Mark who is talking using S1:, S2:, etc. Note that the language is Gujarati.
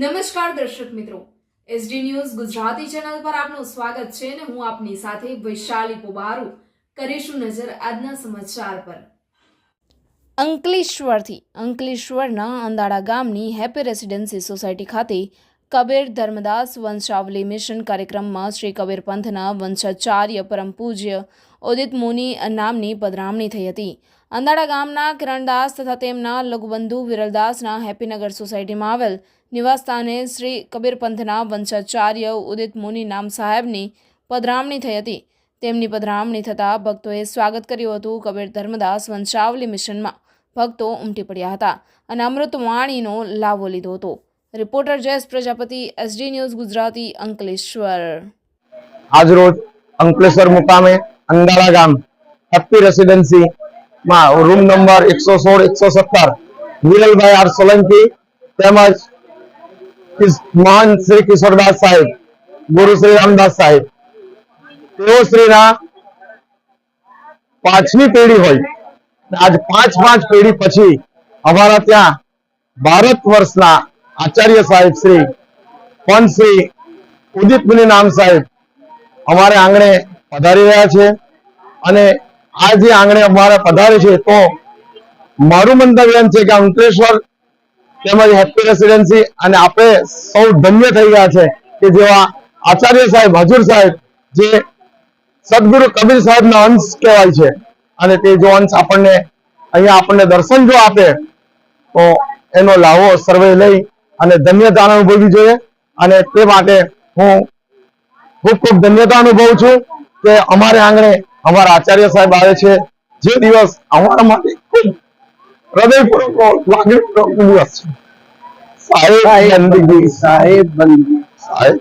S1: નમસ્કાર દર્શક મિત્રો. એસડી ન્યૂઝ ગુજરાતી ચેનલ પર આપનું સ્વાગત છે અને હું આપની સાથે વૈશાલી પોબારુ કરીશું નજર આજના સમાચાર પર. અંકલેશ્વરથી, અંકલેશ્વરના અંદાડા ગામની હેપી રેસિડેન્સી સોસાયટી ખાતે કબીર ધર્મદાસ વંશાવલી મિશન કાર્યક્રમમાં શ્રી કબીર પંથના વંશાચાર્ય પરમ પૂજ્ય ઉદિત મુનિ નામની પધરામણી થઈ હતી. અંદાડા ગામના કિરણદાસ તથા તેમના લઘુબંધુ વિરલદાસના હેપીનગર સોસાયટીમાં આવેલ નિવાસસ્થાને શ્રી કબીરપંથના વંશાચાર્ય ઉદિત મુનિ નામ સાહેબની પધરામણી થઈ હતી. તેમની પધરામણી થતાં ભક્તોએ સ્વાગત કર્યું હતું કબીર ધર્મદાસ વંશાવલી મિશનમાં. ભક્તો ઉમટી પડ્યા હતા અને અમૃતવાણીનો લાવો લીધો હતો. Reporter Jayesh Prajapati, SD news Gujarati, Ankleshwar.
S2: આજરોજ અંકલેશ્વર મુકામે અંદાળા ગામ હેપી રેસિડેન્સી માં રૂમ નંબર એકસો સોળ, એકસો સત્તર વિરલભાઈ આર સોલંકી તેમજ મહાન શ્રી કિશોરદાસ સાહેબ ગુરુ શ્રી રામદાસ સાહેબ તેઓ શ્રીના પાંચમી પેઢી હોય. આજ પાંચ પાંચ પેઢી પછી અમારા ત્યાં ભારત વર્ષના આચાર્ય સાહેબ શ્રી પંત શ્રી ઉદિત મુનિ નામ સાહેબ અમારે આંગણે પધારી રહ્યા છે. અને આ જે આંગણે અમારે પધારે છે તો મારું મંતવ્ય એમ છે કે અંકલેશ્વર તેમજ હેપી રેસિડેન્સી અને આપણે સૌ ધન્ય થઈ ગયા છે કે જેવા આચાર્ય સાહેબ, હજુર સાહેબ, જે સદગુરુ કબીર સાહેબના અંશ કહેવાય છે. અને તે જો અંશ આપણને અહીંયા આપણને દર્શન જો આપે, તો એનો લાવો સર્વે લઈ અને ધન્યતા અનુભવવી જોઈએ. અને તે માટે હું ખૂબ ખૂબ ધન્યતા અનુભવું છું કે અમારે આંગણે અમારા આચાર્ય સાહેબ આવે છે. જે દિવસ અમારા માટે ખૂબ હૃદયપૂર્વક લાગણીપૂર્વક દિવસ છે સાહેબ બંદગી
S3: સાહેબ બંદગી
S2: સાહેબ